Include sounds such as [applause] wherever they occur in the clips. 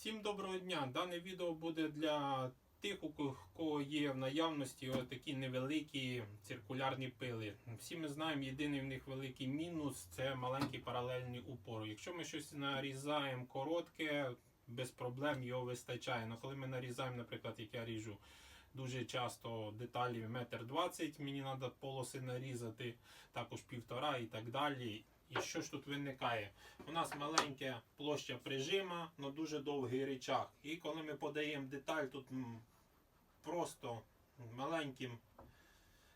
Всім доброго дня! Дане відео буде для тих, у кого є в наявності такі невеликі циркулярні пили. Всі ми знаємо, єдиний в них великий мінус це маленький паралельний упор. Якщо ми щось нарізаємо коротке, без проблем його вистачає. Але коли ми нарізаємо, наприклад, як я ріжу дуже часто деталі метр двадцять, мені треба полоси нарізати, також півтора і так далі. І що ж тут виникає? У нас маленька площа прижима, але дуже довгий речах. І коли ми подаємо деталь, тут просто маленьким,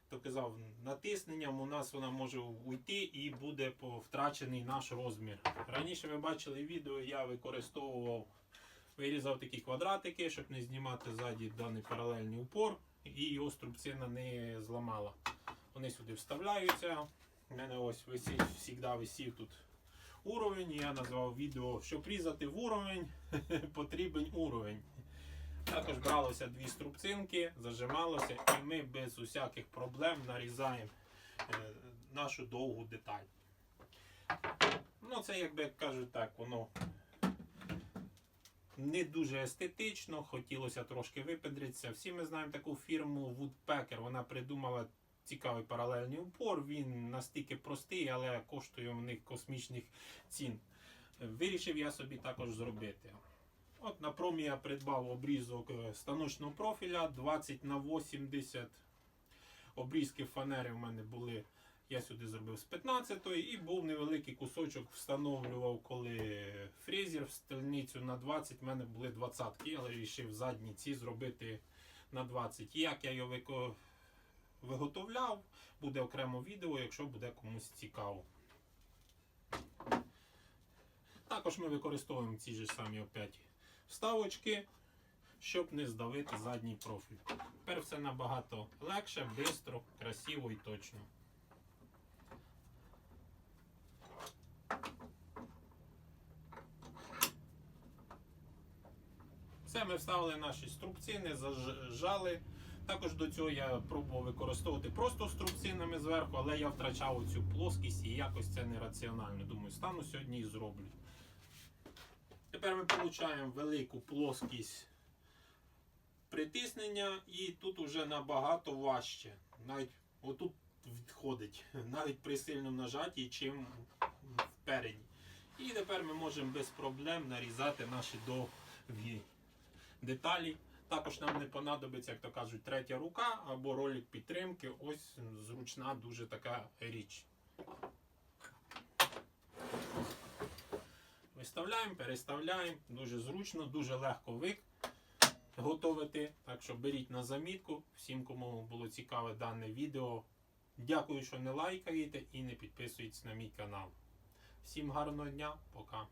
то казав, натисненням у нас вона може уйти і буде втрачений наш розмір. Раніше ви бачили відео, я використовував, вирізав такі квадратики, щоб не знімати ззаді даний паралельний упор, і його струбцина не зламала. Вони сюди вставляються. У мене ось висить, завжди висів тут уровень. Я назвав відео, щоб різати в уровень, [laughs] потрібен уровень. Також бралося дві струбцинки, зажималося, і ми без усяких проблем нарізаємо е, нашу довгу деталь. Ну, це, як би кажуть так, воно не дуже естетично, хотілося трошки випедритися. Всі ми знаємо таку фірму Woodpecker. Вона придумала цікавий паралельний упор. Він настільки простий, але коштує в них космічних цін. Вирішив я собі також зробити. От на промі я придбав обрізок е, станочного профіля 20 на 80. Обрізки фанери в мене були. Я сюди зробив з 15-ї і був невеликий кусочок, встановлював, коли фрезер в стільницю на 20, в мене були 20-ки, але вирішив задні ці зробити на 20. Як я його вико- виготовляв, буде окремо відео, якщо буде комусь цікаво. Також ми використовуємо ці ж самі опять вставочки, щоб не здавити задній профіль. Тепер все набагато легше, швидко, красиво і точно. Все, ми вставили наші струбцини, зажали. Також до цього я пробував використовувати просто струбцинами зверху, але я втрачав цю плоскість і якось це нераціонально. Думаю, стану сьогодні і зроблю. Тепер ми отримуємо велику плоскість притиснення, і тут вже набагато важче. Навіть отут відходить, навіть при сильному нажатті, чим впереді. І тепер ми можемо без проблем нарізати наші довгі деталі. Також нам не понадобиться, як то кажуть, третя рука або ролик підтримки. Ось зручна дуже така річ. Виставляємо, переставляємо, дуже зручно, дуже легко виготовити. Так що беріть на замітку. Всім, кому було цікаве дане відео. Дякую, що не лайкаєте і не підписуєтесь на мій канал. Всім гарного дня, пока.